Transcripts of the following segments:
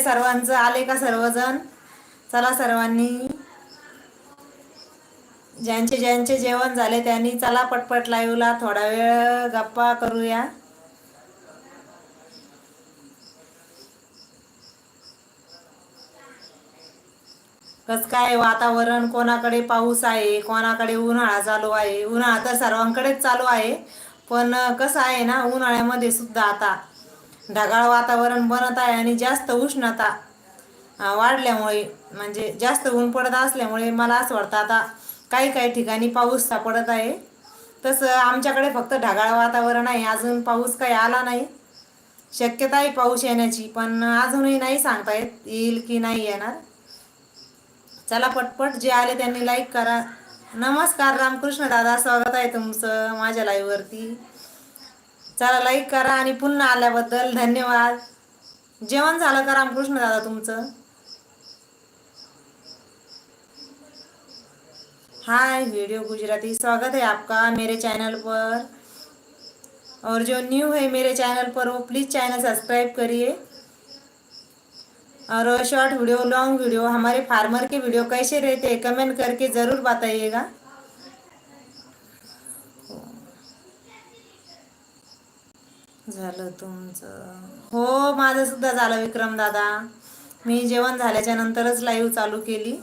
सर्वांचं? आले का सर्वजण? चला सर्वांनी. ज्यांचे ज्यांचे जेवण झाले त्यांनी चला पटपट लाईव्हला थोडा वेळ गप्पा करूया. कस काय वातावरण? कोणाकडे पाऊस आहे? कोणाकडे उन्हाळा चालू आहे? उन्हाळा तर सर्वांकडेच चालू आहे. पण कसं आहे ना उन्हाळ्यामध्ये सुद्धा आता ढगाळ वातावरण बनत आहे आणि जास्त उष्णता वाढल्यामुळे म्हणजे जास्त ऊन पडत असल्यामुळे मला असं वाटतं आता काही काही ठिकाणी पाऊस सापडत आहे. तसं आमच्याकडे फक्त ढगाळ वातावरण आहे. अजून पाऊस काही आला नाही. शक्यता आहे पाऊस येण्याची पण अजूनही नाही सांगता येत येईल की नाही येणार. चला पटपट जे आले त्यांनी लाईक करा. नमस्कार रामकृष्ण दादा. स्वागत आहे तुमचं माझ्या लाईव्हवरती चला लाईक करा आणि पुन्हा आल्याबद्दल धन्यवाद. जेवण झालं का रामकृष्ण दादा तुमचं? हाय वीडियो गुजराती स्वागत है आपका मेरे चैनल पर. और जो न्यू है मेरे चैनल पर वो प्लीज़ चैनल सब्सक्राइब करिए. और शॉर्ट वीडियो लॉन्ग वीडियो हमारे फार्मर के वीडियो कैसे रहते हैं कमेंट करके ज़रूर बताइएगा. झालं तुमचं. हो माझं सुद्धा झालं विक्रम दादा. मी जेवण झाल्याच्या नंतरच लाईव्ह चालू केली.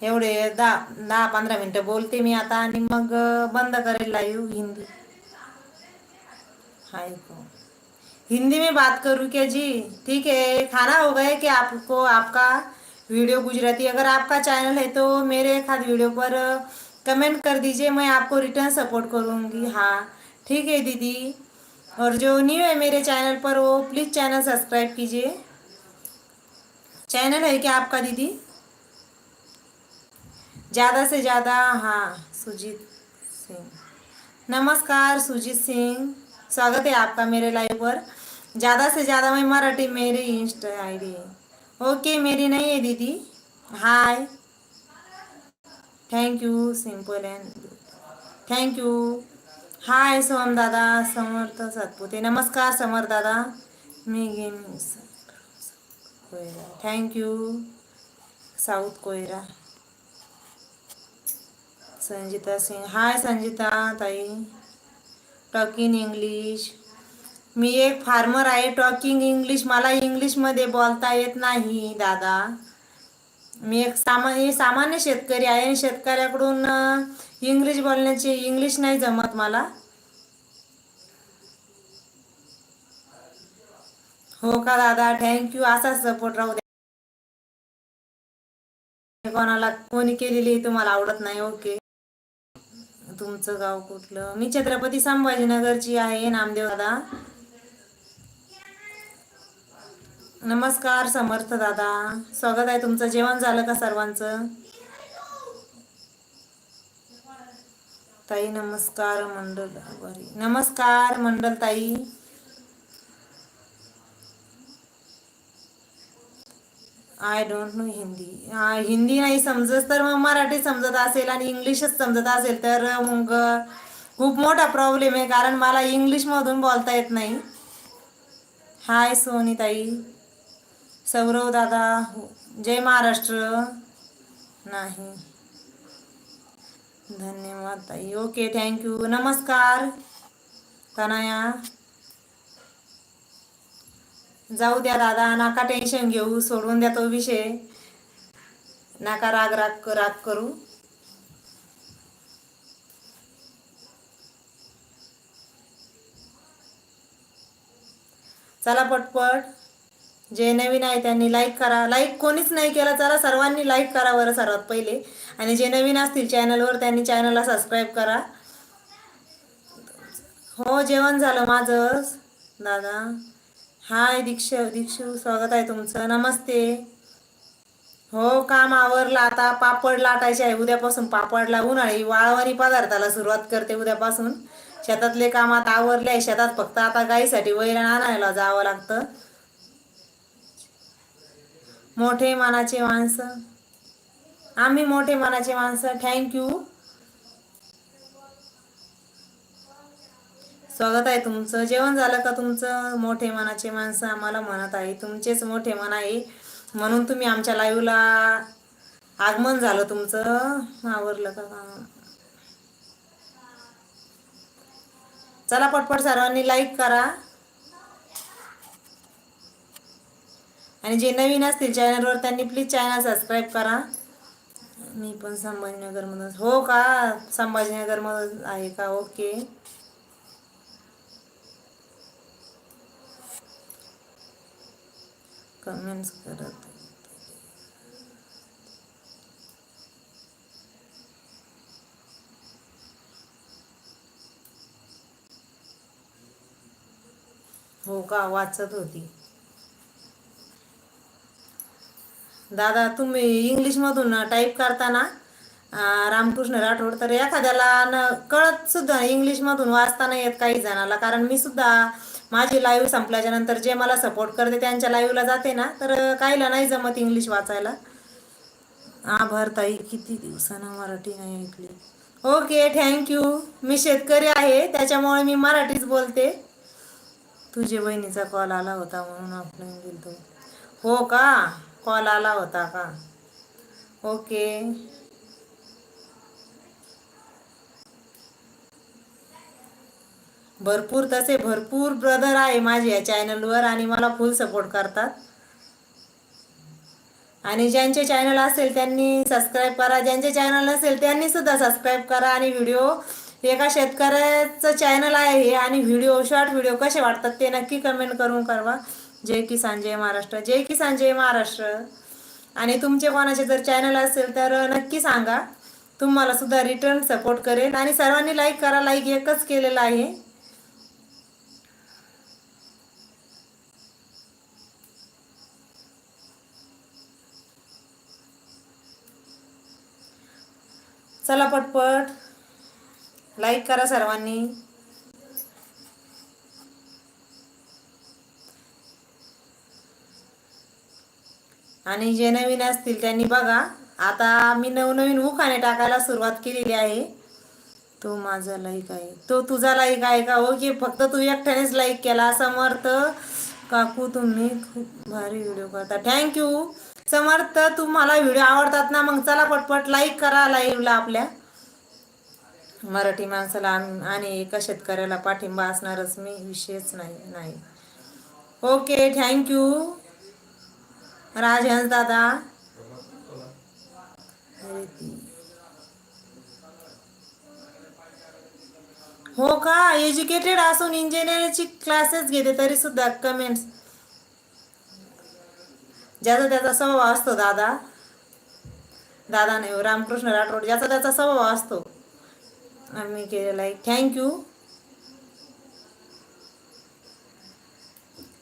एवढे दहा दहा पंधरा मिनटं बोलते मी आता आणि मग बंद करेल लाईव्ह हिंदी. हाय हिंदी में बात करूँ क्या जी? ठीक है, खाना हो गया कि आपको? आपका वीडियो गुजराती। अगर आपका चैनल है तो मेरे आध वीडियो पर कमेंट कर दीजिए, मैं आपको रिटर्न सपोर्ट करूँगी। हाँ ठीक है दीदी। और जो न्यू है मेरे चैनल पर, वो प्लीज़ चैनल सब्सक्राइब कीजिए। चैनल है क्या आपका दीदी? ज़्यादा से ज़्यादा हाँ सुजीत सिंह। नमस्कार, सुजीत सिंह। स्वागत है आपका मेरे लाइव पर। ज़्यादा से ज़्यादा मैं मराठी मेरी इंस्टा आईडी है। ओके मेरी नहीं है दीदी। Hi thank you simple and thank you hi Som दादा, समर्थ सातपुते। नमस्कार समर दादा। मी गेमिंग कोयरा। थँक यू साऊथ कोयरा। संजिता सिंग हाय संजिता ताई। टॉकिंग इंग्लिश मी एक फार्मर आहे टॉकिंग इंग्लिश मला इंग्लिशमध्ये बोलता येत नाही दादा. मी एक सामान्य सामान्य शेतकरी आहे आणि शेतकऱ्याकडून इंग्लिश बोलण्याची इंग्लिश नाही जमत मला. हो का दादा? थँक्यू असाच सपोर्ट राहू द्या. कोणाला कोणी केलेली तुम्हाला आवडत नाही ओके तुमचं गाव कुठलं? मी छत्रपती संभाजीनगरची आहे नामदेव दादा. नमस्कार समर्थ दादा. स्वागत आहे तुमचं. जेवण झालं का सर्वांचं? ताई नमस्कार मंडल नमस्कार मंडल ताई. I don't know Hindi. Hindi नाही समजत तर मग मराठी समजत असेल आणि इंग्लिशच समजत असेल तर मग खूप मोठा प्रॉब्लेम आहे कारण मला इंग्लिशमधून बोलता येत नाही. हाय सोनी ताई. सौरव दादा जय महाराष्ट्र। नाही. धन्यवाद ताई. ओके थँक्यू नमस्कार. तनाया. जाऊ द्या दादा नाका टेन्शन घेऊ सोडून द्या तो विषय. नाका राग राग राग करू. चला पटपट. जे नवीन आहे त्यांनी लाईक करा. लाईक कोणीच नाही केला चला सर्वांनी लाईक करा बरं सर्वात पहिले. आणि जे नवीन असतील चॅनलवर त्यांनी चॅनलला सबस्क्राईब करा. हो जेवण झालं माझं. दादा. हाय दीक्ष दीक्षू स्वागत आहे तुमचं. नमस्ते. हो काम आवरलं. आता पापड लाटायचे आहे. उद्यापासून पापडला उन्हाळी वाळवणी पदार्थाला सुरुवात करते उद्यापासून. शेतातले काम आता आवरले आहे. शेतात फक्त आता गाईसाठी वैरण आणायला जावं लागतं. मोठे मानाचे माणसं. आम्ही मोठे मनाचे माणसं. थँक्यू स्वागत आहे तुमचं. जेवण झालं का तुमचं? मोठे मनाचे माणसं आम्हाला म्हणत आहे. तुमचेच मोठे मन आहे. म्हणून तुम्ही आमच्या लाईव्हला आगमन झालं तुमचं. आवरलं का? चला पटपट सर्वांनी लाईक करा. आणि जे नवीन असतील चॅनलवर त्यांनी प्लीज चॅनल सबस्क्राईब करा. मी पण संभाजीनगरमधून हो का? संभाजीनगरमधून आहे का? ओके. कमेंट्स करत हो का? वाचत होती. दादा तुम्ही इंग्लिशमधून टाईप करताना रामकृष्ण राठोड तर एखाद्याला न कळत सुद्धा इंग्लिशमधून वाचता नाही येत काही जणाला. कारण मी सुद्धा माझी लाईव्ह संपल्याच्या नंतर जे मला सपोर्ट करते त्यांच्या लाईव्हला जाते ना तर काहीला नाही जमत इंग्लिश वाचायला. आभार भरताई किती दिवसानं मराठी नाही ऐकली. ओके थँक्यू मी शेतकरी आहे त्याच्यामुळे मी मराठीच बोलते. तुझे बहिणीचा कॉल आला होता म्हणून आपण गेलतो हो का? कॉल आला होता का ओके भरपूर तसे भरपूर ब्रदर आहे माझे या चॅनलवर आणि मला फुल सपोर्ट करतात. आणि ज्यांचे चॅनल असेल त्यांनी सबस्क्राईब करा ज्यांचे चॅनल नसेल त्यांनी सुद्धा सबस्क्राईब करा आणि व्हिडिओ एका शेतकऱ्याचं चॅनल आहे हे आणि व्हिडिओ शॉर्ट व्हिडिओ कसे वाटतात ते नक्की कमेंट करून कळवा. जय किसान जय महाराष्ट्र जय किसान जय महाराष्ट्र. आणि तुमचे कोणाचे जर चॅनल असेल तर नक्की सांगा. तुम्हाला सुद्धा रिटर्न सपोर्ट करेल आणि सर्वांनी लाईक करा लाईक एकच केलेला आहे. चला पटपट. लाईक करा सर्वांनी. आणि जे नवीन असतील त्यांनी बघा. आता मी नवनवीन उखाणे टाकायला सुरुवात केलेली आहे. तो माझा लाईक आहे. तो तुझा लाईक आहे का? ओके फक्त तू एकट्यानेच लाईक केला समर्थ. काकू तुम्ही खूप भारी व्हिडिओ करता. थँक्यू समर्थ तुम्हाला व्हिडिओ आवडतात ना मग चला पटपट लाईक करा लाईव्हला आपल्या. मराठी माणसाला आणि एका शेतकऱ्याला पाठिंबा असणारच मी विषयच नाही नाही. ओके थँक्यू राजहंस दादा. हो का? एज्युकेटेड असून इंजिनिअरिंगची क्लासेस घेते तरी सुद्धा कमेंट्स ज्याचा त्याचा स्वभाव असतो दादा. दादा नाही हो, रामकृष्ण राठोड ज्याचा त्याचा स्वभाव असतो. आम्ही केलेला आहे. Thank you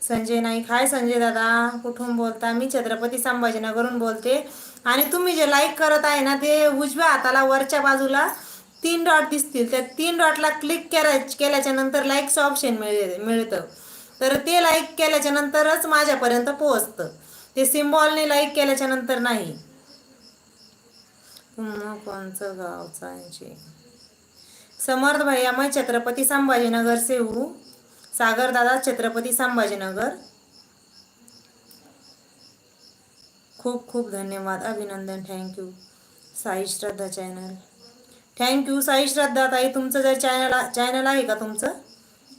Sanjay Naik. Hi Sanjay दादा. कुठून बोलता? मी छत्रपती संभाजीनगरून बोलते. आणि तुम्ही जे लाईक करत आहे ना ते उजव्या हाताला वरच्या बाजूला तीन डॉट दिसतील. त्या तीन डॉटला क्लिक करा केल्याच्यानंतर लाईकचं ऑप्शन मिळ मिळतं. तर ते लाईक केल्याच्या नंतरच माझ्यापर्यंत पोहोचतं. ते सिम्बॉलने लाईक केल्याच्यानंतर नाही. कोणचं गावचा समर्थ भैया मैं छत्रपती संभाजीनगर से हूँ. सागरदादा छत्रपती संभाजीनगर. खूप खूप धन्यवाद अभिनंदन thank you Sai Shraddha channel thank you Sai Shraddha ताई तुमचं जर चॅनल चॅनल आहे का तुमचं?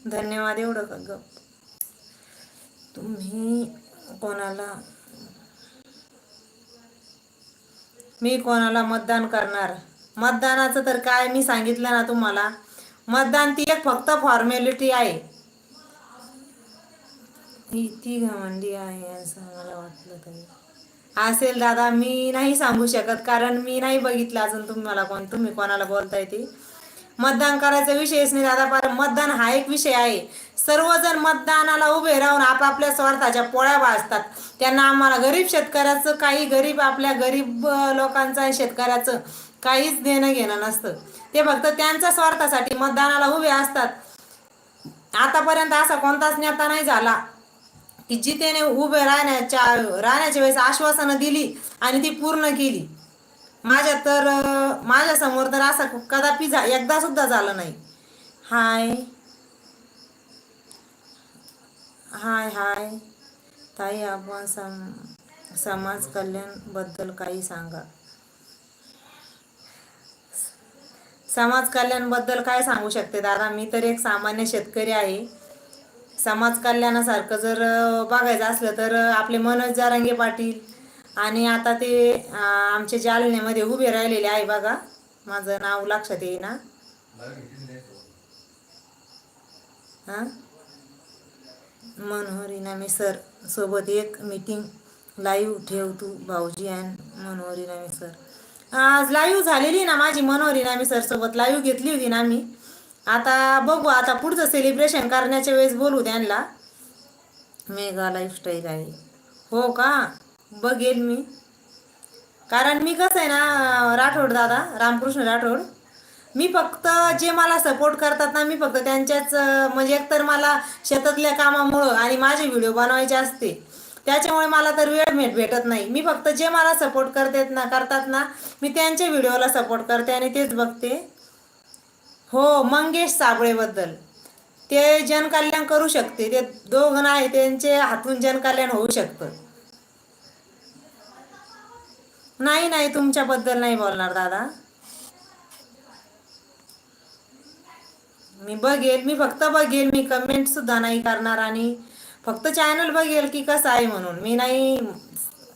धन्यवाद एवढं का ग तुम्ही कोणाला मी कोणाला मतदान करणार? मतदानाचं तर काय मी सांगितलं ना तुम्हाला. मतदान ती एक फक्त फॉर्मॅलिटी आहे. ही ती घमंडी आहे असं मला वाटलं तरी. असेल दादा मी नाही सांगू शकत कारण मी नाही बघितलं अजून तुम्हाला कोण तुम्ही कोणाला बोलताय ते. मतदान करायचा विषयच नाही दादा पर मतदान हा एक विषय आहे. सर्वजण मतदानाला उभे राहून आपापल्या स्वार्थाच्या पोळ्या वाजतात त्यांना आम्हाला गरीब शेतकऱ्याचं काही गरीब आपल्या गरीब लोकांचं आणि शेतकऱ्याचं काहीच देणं घेणं नसतं. ते फक्त त्यांच्या स्वार्थासाठी मतदानाला उभे असतात. आतापर्यंत असा कोणताच नेता नाही झाला. की जितेने उभे राहण्याच्या राहण्याच्या वेळेस आश्वासनं दिली आणि ती पूर्ण केली. माझ्या तर माझ्यासमोर तर असा कदापि झा एकदा सुद्धा झालं नाही. हाय. हाय हाय. ताई आपण सम समाज कल्याणबद्दल काही सांगा. समाज कल्याणबद्दल काय सांगू शकते? दादा मी तर एक सामान्य शेतकरी आहे. समाज कल्याणासारखं जर बघायचं असलं तर आपले मनोज जारांगे पाटील आणि आता ते आमच्या आमचे जालन्यामध्ये उभे राहिलेले आहे बघा. माझं नाव लक्षात येईना. हां? मनोहर मी सर सोबत एक मीटिंग लाईव्ह ठेव तू भाऊजी अँड मनोहर मी सर. आज लाईव्ह झालेली ना माझी मनोहर मी सर सोबत. लाईव्ह घेतली होती ना मी. आता बघू आता पुढचं सेलिब्रेशन करण्याच्या वेळेस बोलू त्यांना. मेगा लाईफस्टाईल आहे. हो का? बघेल मी. कारण मी कसं आहे ना राठोड दादा रामकृष्ण राठोड मी फक्त जे मला सपोर्ट करतात ना मी फक्त त्यांच्याच म्हणजे एकतर मला शेतातल्या कामामुळं आणि माझे व्हिडिओ बनवायचे असते. त्याच्यामुळे मला तर वेळ भेट भेटत नाही. मी फक्त जे मला सपोर्ट करतात ना करतात ना मी त्यांच्या व्हिडिओला सपोर्ट करते आणि तेच बघते. हो मंगेश साबळेबद्दल. ते जनकल्याण करू शकते. ते दोघं आहे त्यांचे हातून जनकल्याण होऊ शकतं. नाही नाही तुमच्याबद्दल नाही बोलणार दादा. मी बघेल मी फक्त बघेल मी कमेंट सुद्धा नाही करणार आणि फक्त चॅनल बघेल की कसं आहे म्हणून. मी नाही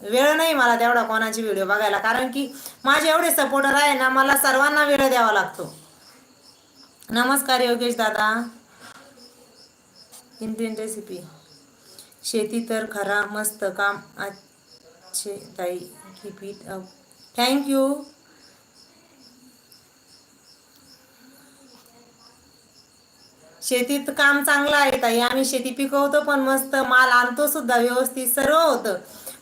वेळ नाही मला तेवढा कोणाची व्हिडिओ बघायला. कारण की माझे एवढे सपोर्टर आहे ना मला सर्वांना वेळ द्यावा लागतो. नमस्कार योगेश दादा. Indian recipe. शेती तर खरा मस्त काम. अच्छे ताई कीप इट अप थँक्यू शेतीत काम चांगलं आहे ताई. आम्ही शेती पिकवतो पण मस्त माल आणतो सुद्धा व्यवस्थित सर्व होतं.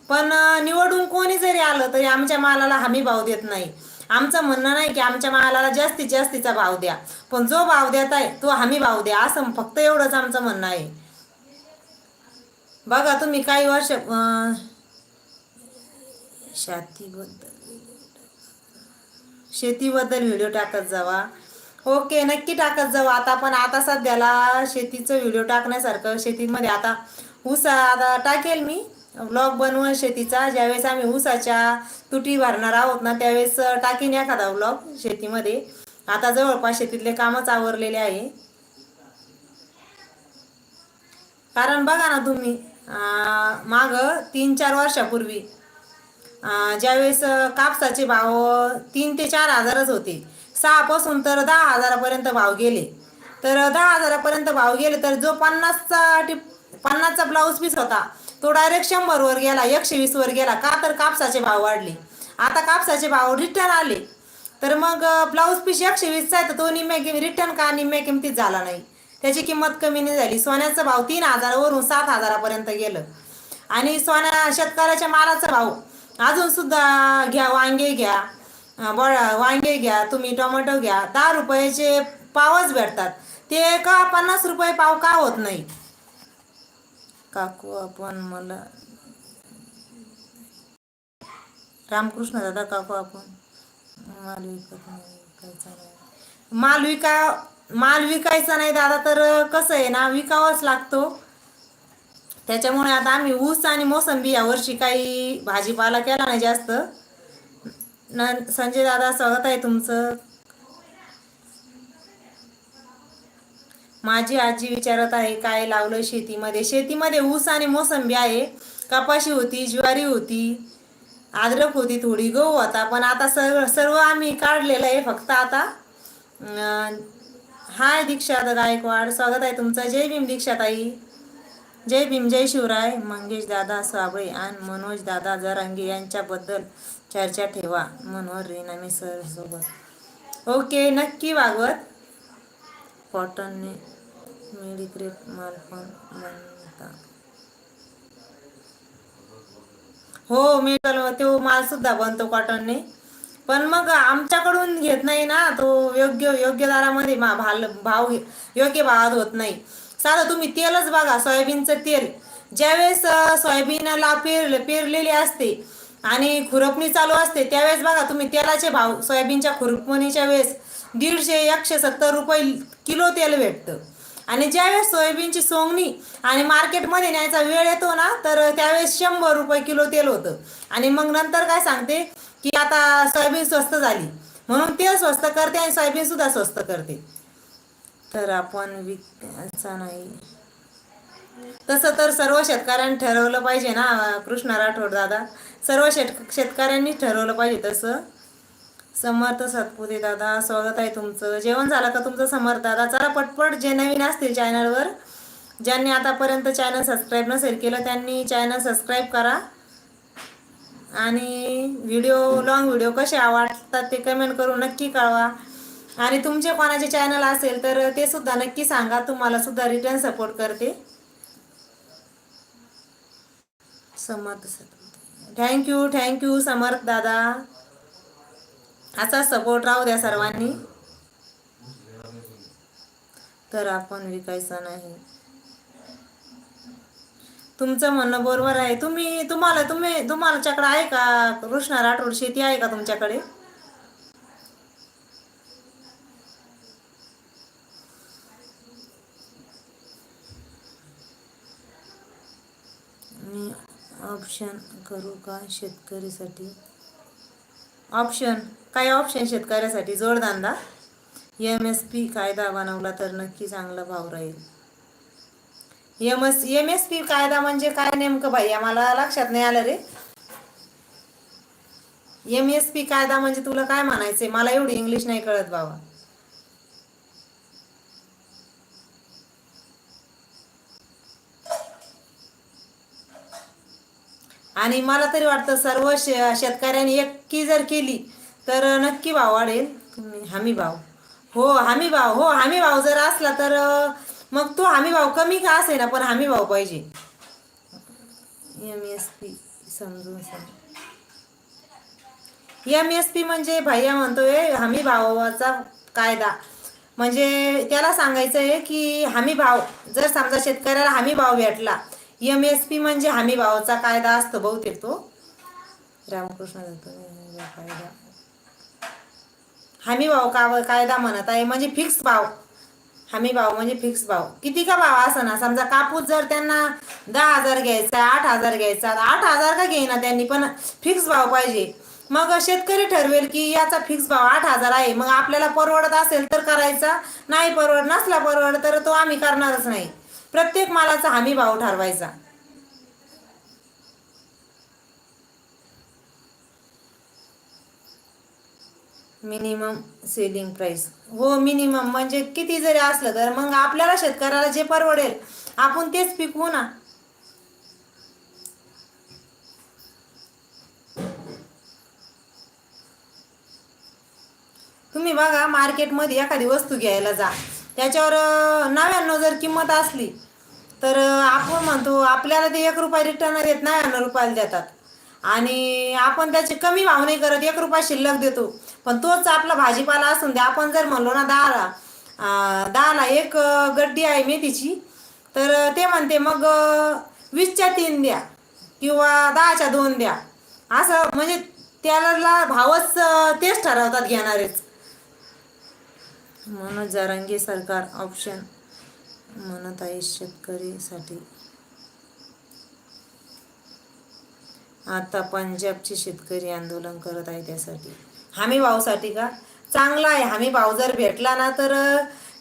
पण निवडून कोणी जरी आलं तरी आमच्या मालाला हमी भाव देत नाही. आमचं म्हणणं नाही की आमच्या मालाला जास्तीत जास्तीचा भाव द्या. पण जो भाव देत आहे तो हमी भाव द्या. असं फक्त एवढंच आमचं म्हणणं आहे. बघा तुम्ही काही वर्ष शेतीबद्दल. शेतीबद्दल व्हिडिओ टाकत जावा. ओके नक्की टाकत जाऊ आता पण आता सध्याला शेतीचं व्हिडिओ टाकण्यासारखं शेतीमध्ये आता ऊस आता टाकेल मी. ब्लॉग बनवून शेतीचा ज्यावेळेस आम्ही ऊसाच्या तुटी भरणार आहोत ना त्यावेळेस टाकीन एखादा ब्लॉक शेतीमध्ये. आता जवळपास शेतीतले कामच आवरलेले आहे. कारण बघा ना तुम्ही माग तीन चार वर्षापूर्वी ज्यावेळेस कापसाचे भाव तीन ते चार हजारच होते. सहापासून तर दहा हजारापर्यंत भाव गेले. तर दहा हजारापर्यंत भाव गेले तर जो पन्नासचा टिप पन्नासचा ब्लाऊज पीस होता तो डायरेक्ट शंभरवर गेला एकशे वीसवर गेला. का तर कापसाचे भाव वाढले. आता कापसाचे भाव रिटर्न आले. तर मग ब्लाऊज पीस एकशे वीसचा आहे तर तो निम्म्या किम रिटर्न का निम्म्या किमतीत झाला नाही? त्याची किंमत कमी नाही झाली. सोन्याचा भाव तीन हजारावरून सात हजारापर्यंत गेलं. आणि सोन्या शेतकऱ्याच्या मालाचा भाव अजून सुद्धा घ्या वांगे घ्या बळ वांगे घ्या तुम्ही टोमॅटो घ्या. दहा रुपयाचे पावच भेटतात. ते का पन्नास रुपये पाव का होत नाही? काकू आपण मला रामकृष्ण दादा काकू आपण माल विकत नाही. विकायचा नाही माल विका माल विकायचा नाही दादा तर कसं आहे ना विकावाच लागतो. त्याच्यामुळे आता आम्ही ऊस आणि मोसंबी यावर्षी काही भाजीपाला केला नाही जास्त. न संजय दादा स्वागत आहे तुमचं. माझी आजी विचारत आहे काय लावलं शेतीमध्ये? शेतीमध्ये ऊस आणि मोसंबी आहे. कपाशी होती ज्वारी होती अद्रक होती थोडी गहू होता. पण आता सर्व सर्व आम्ही काढलेलं आहे फक्त आता. हाय दीक्षा गायकवाड स्वागत आहे तुमचं. जय भीम दीक्षाताई. जय भीम जय शिवराय. मंगेश दादा साबळे आणि मनोज दादा जरंगी यांच्याबद्दल चर्चा ठेवा. मनोहर रेनामे सर सोबत. ओके नक्की वागवत. कॉटनने मेडिक्रेट माल पण हो मेडल तो माल सुद्धा बनतो कॉटनने. पण मग आमच्याकडून घेत नाही ना. तो योग्य योग्य दरामध्ये भाव योग्य भावात होत नाही. साधं तुम्ही तेलच बघा सोयाबीनचं तेल. ज्यावेळेस सोयाबीनला पेर पेरलेली असते आणि खुरपणी चालू असते त्यावेळेस बघा तुम्ही तेलाचे भाव सोयाबीनच्या खुरपणीच्या वेळेस दीडशे एकशे सत्तर रुपये किलो तेल भेटतं. आणि ज्यावेळेस सोयाबीनची सोंगणी आणि मार्केटमध्ये न्यायचा वेळ येतो ना तर त्यावेळेस शंभर रुपये किलो तेल होतं. आणि मग नंतर काय सांगते की आता सोयाबीन स्वस्त झाली. म्हणून तेल स्वस्त करते आणि सोयाबीन सुद्धा स्वस्त करते. तर आपण विकायचा नाही. तसं तर सर्व शेतकऱ्यांनी ठरवलं पाहिजे ना कृष्णा राठोड दादा. सर्व शेत शेतकऱ्यांनी ठरवलं पाहिजे तसं. समर्थ सातपुते दादा स्वागत आहे तुमचं. जेवण झालं का तुमचं समर्थ दादा? चला पटपट जे नवीन असतील चॅनलवर ज्यांनी आतापर्यंत चॅनल सबस्क्राईब नसेल केलं त्यांनी चॅनल सबस्क्राईब करा. आणि व्हिडिओ लॉंग व्हिडिओ कसे आवडतात ते कमेंट करून नक्की कळवा. आणि तुमचे कोणाचे चॅनल असेल तर ते सुद्धा नक्की सांगा. तुम्हाला सुद्धा रिटर्न सपोर्ट करते. समर्थ थँक्यू थँक्यू समर्थ दादा. असा सपोर्ट राहू द्या सर्वांनी. तर आपण विकायचं नाही. तुमचं म्हणणं बरोबर आहे. तुम्ही तुम्हाला तुम्ही तुम्हाला आहे का? कृष्णा राठोड शेती आहे का तुमच्याकडे मी ऑप्शन करू का शेतकरीसाठी? ऑप्शन काय ऑप्शन शेतकऱ्यासाठी? जोडधंदा? एम एस पी कायदा बनवला तर नक्की चांगला भाव राहील. M S M S P कायदा म्हणजे काय नेमकं भाई आम्हाला लक्षात नाही आलं रे. एम एस पी कायदा म्हणजे तुला काय म्हणायचंय? मला एवढी इंग्लिश नाही कळत बाबा. आणि मला तरी वाटतं सर्व शे शेतकऱ्यांनी एक्की जर केली तर नक्की भाव वाढेल. हमी भाव. हो हमी भाव. हो हमी भाव जर असला तर मग तो हमी भाव कमी का असे ना पण हमी भाव पाहिजे. एम एस पी समजून एम एस पी म्हणजे भैया म्हणतोय हमी भावाचा कायदा. म्हणजे त्याला सांगायचं आहे की हमी भाव जर समजा शेतकऱ्याला हमी भाव भेटला एम एस पी म्हणजे हमी भावाचा कायदा असतो बहुतेक तो. रामकृष्ण कायदा. हमी भाव का कायदा म्हणत आहे म्हणजे फिक्स भाव. हमी भाव म्हणजे फिक्स भाव. किती का भाव असं ना समजा कापूस जर त्यांना दहा हजार घ्यायचा आठ हजार घ्यायचा आठ हजार का घेईना त्यांनी पण फिक्स भाव पाहिजे. मग शेतकरी ठरवेल की याचा फिक्स भाव आठ हजार आहे मग आपल्याला परवडत असेल तर करायचा नाही परवड नसला परवड तर तो आम्ही करणारच नाही. प्रत्येक मालाचा हमी भाव ठरवायचा. Minimum selling price. हो मिनिमम म्हणजे किती जरी असलं तर मग आपल्याला शेतकऱ्याला जे परवडेल आपण तेच पिकवू ना. तुम्ही बघा मार्केटमध्ये एखादी वस्तू घ्यायला जा. त्याच्यावर नव्याण्णव जर किंमत असली तर आपण म्हणतो आपल्याला ते एक रुपया रिटर्न देत नव्याण्णव रुपयाला देतात. आणि आपण त्याचे कमी भाव नाही करत एक रुपया शिल्लक देतो. पण तोच आपला भाजीपाला असून दे आपण जर म्हणलो ना दहाला दहाला एक गड्डी आहे मेथीची तर ते म्हणते मग वीसच्या तीन द्या किंवा दहाच्या दोन द्या. असं म्हणजे त्याला भावच तेच ठरवतात घेणारेच. मनोज जारांगे सरकार ऑप्शन म्हणत आहे शेतकरीसाठी. आता पंजाबचे शेतकरी आंदोलन करत आहे त्यासाठी. हमी भावसाठी का? चांगला आहे. हमी भाव जर भेटला ना तर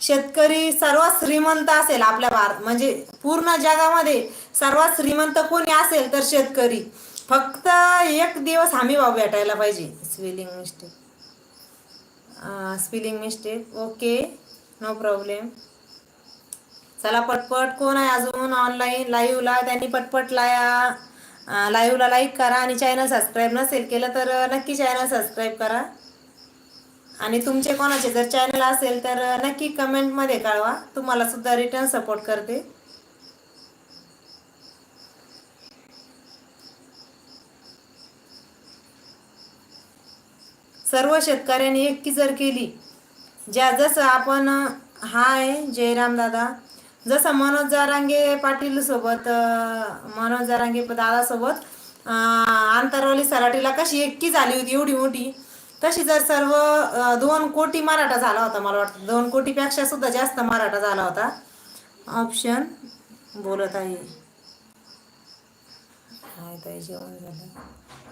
शेतकरी सर्वात श्रीमंत असेल आपल्या भारत म्हणजे पूर्ण जगामध्ये सर्वात श्रीमंत कोणी असेल तर शेतकरी. फक्त एक दिवस हमी भाव भेटायला पाहिजे. Swelling mistake spelling mistake okay no problem चला पटपट. कोण आहे अजून ऑनलाईन लाईव्हला त्यांनी पटपट लाया लाईव्हला लाईक करा आणि चॅनल सबस्क्राईब नसेल केलं तर नक्की चॅनल सबस्क्राईब करा. आणि तुमचे कोणाचे जर चॅनल असेल तर नक्की कमेंटमध्ये कळवा. तुम्हाला सुद्धा रिटर्न सपोर्ट करते. सर्व शेतकऱ्यांनी एकटी जर केली ज्या जसं आपण हाय जयराम दादा जसं मनोज जारांगे पाटील सोबत मनोज जारांगे दादासोबत आंतरवली सराटीला कशी एकटी झाली होती एवढी मोठी तशी जर सर्व दोन कोटी मराठा झाला होता मला वाटतं. दोन कोटीपेक्षा सुद्धा जास्त मराठा झाला होता. ऑप्शन बोलत आहे ताई जेवण झालं.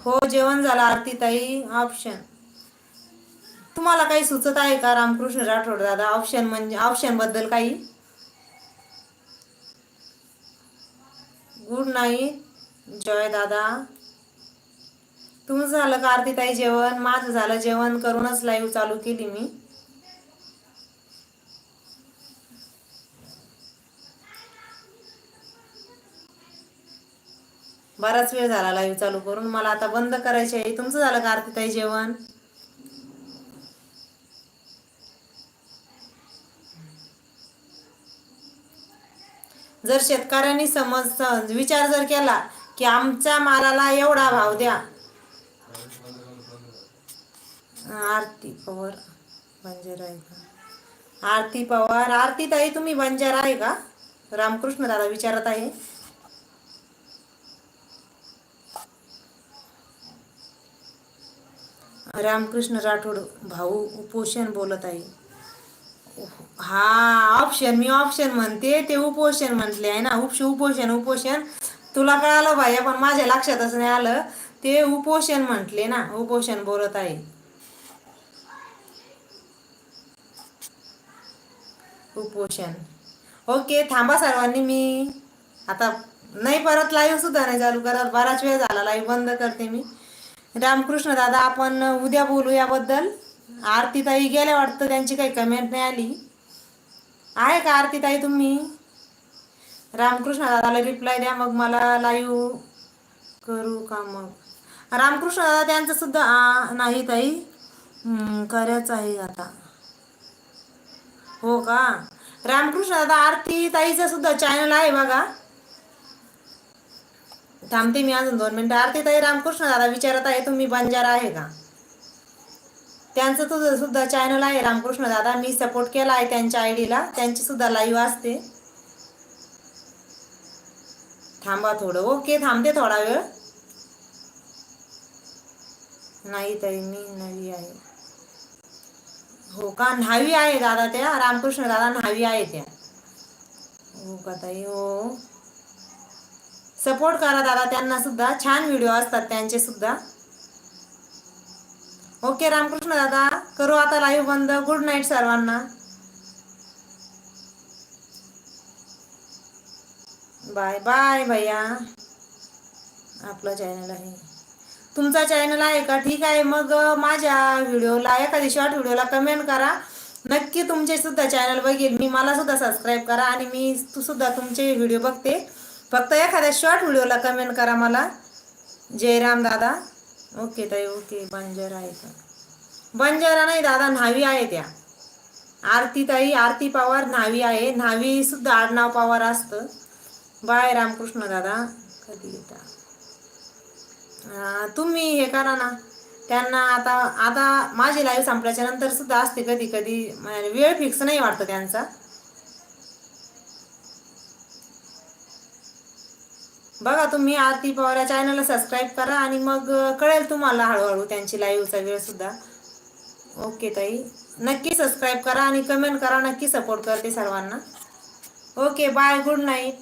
हो जेवण झालं आरती ताई ऑप्शन तुम्हाला काही सुचत आहे का रामकृष्ण राठोड दादा? ऑप्शन म्हणजे ऑप्शनबद्दल काही? गुड नाईट जॉय दादा. तुमचं झालं का आरतीताई जेवण? माझं झालं जेवण. करूनच लाईव्ह चालू केली मी. बराच वेळ झाला लाईव्ह चालू करून. मला आता बंद करायची आहे तुमचं झालं का आरतीताई जेवण? जर शेतकऱ्यांनी समज विचार जर केला की आमच्या मालाला एवढा भाव द्या. आरती पवार बंजारा आहे का? आरती पवार आरती ताई तुम्ही बंजारा आहे का? रामकृष्ण दादा विचारत आहे. रामकृष्ण राठोड भाऊ उपोषण बोलत आहे. हा ऑप्शन मी ऑप्शन म्हणते ते उपोषण म्हटले आहे ना उपश उपोषण उपोषण. तुला कळालं भाई पण माझ्या लक्षातच नाही आलं. ते उपोषण म्हटले ना उपोषण बोलत आहे. उपोषण. ओके थांबा सर्वांनी मी आता नाही परत लाईव्ह सुद्धा नाही चालू करत. बराच वेळ झाला लाईव्ह बंद करते मी. रामकृष्ण दादा आपण उद्या बोलू याबद्दल. आरतीताई गेल्या वाटतं त्यांची काही कमेंट नाही आली. आहे का आरतीताई तुम्ही? रामकृष्ण दादाला रिप्लाय द्या मग मला लाईव्ह करू का मग? रामकृष्ण दादा त्यांचं सुद्धा नाही ताई. करायचं आहे आता. हो का? रामकृष्ण दादा आरती ताईचा सुद्धा चॅनल आहे बघा. थांबते मी अजून दोन मिनिटं. आरती ताई रामकृष्ण दादा विचारत आहे तुम्ही बंजारा आहे का? त्यांचं तुझं सुद्धा चॅनल आहे रामकृष्ण दादा. मी सपोर्ट केला आहे त्यांच्या आय डीला त्यांची सुद्धा लाईव्ह असते. थांबा थोडं. ओके थांबते थोडा वेळ. नाही तरी मी नवी आहे. हो का? न्हावी आहे दादा त्या. रामकृष्ण दादा न्हावी आहे त्या. हो का ताई? हो. सपोर्ट करा दादा. त्यांना सुद्धा छान व्हिडिओ असतात त्यांचे सुद्धा. ओके रामकृष्ण दादा करू आता लाईव्ह बंद. गुड नाईट सर्वांना. बाय बाय भैया. आपलं चॅनल आहे. तुमचा चॅनल आहे का? ठीक आहे मग माझ्या व्हिडिओला एखादी शॉर्ट व्हिडिओला कमेंट करा. नक्की तुमचे सुद्धा चॅनल बघेल. मी मला सुद्धा सबस्क्राईब करा आणि मी तू सुद्धा तुमचे व्हिडिओ बघते. फक्त एखाद्या शॉर्ट व्हिडिओला कमेंट करा मला. जयराम दादा. ओके ताई ओके. बंजारा आहे का? बंजारा नाही दादा न्हावी आहे त्या. आरती ताई आरती पवार न्हावी आहे. न्हावी सुद्धा आडनाव पवार असतं. बाय रामकृष्ण दादा. कधी येता? तुम्ही हे करा ना. त्यांना आता आता माझी लाईव्ह संपल्याच्या नंतर सुद्धा असते कधी कधी वेळ फिक्स नाही वाटतं त्यांचा. बघा तुम्ही आरती पवार या चॅनलला सबस्क्राईब करा आणि मग कळेल तुम्हाला हळूहळू त्यांची लाईव्हचा वेळ सुद्धा. ओके ताई. नक्की सबस्क्राईब करा आणि कमेंट करा. नक्की सपोर्ट करते सर्वांना. Okay bye good night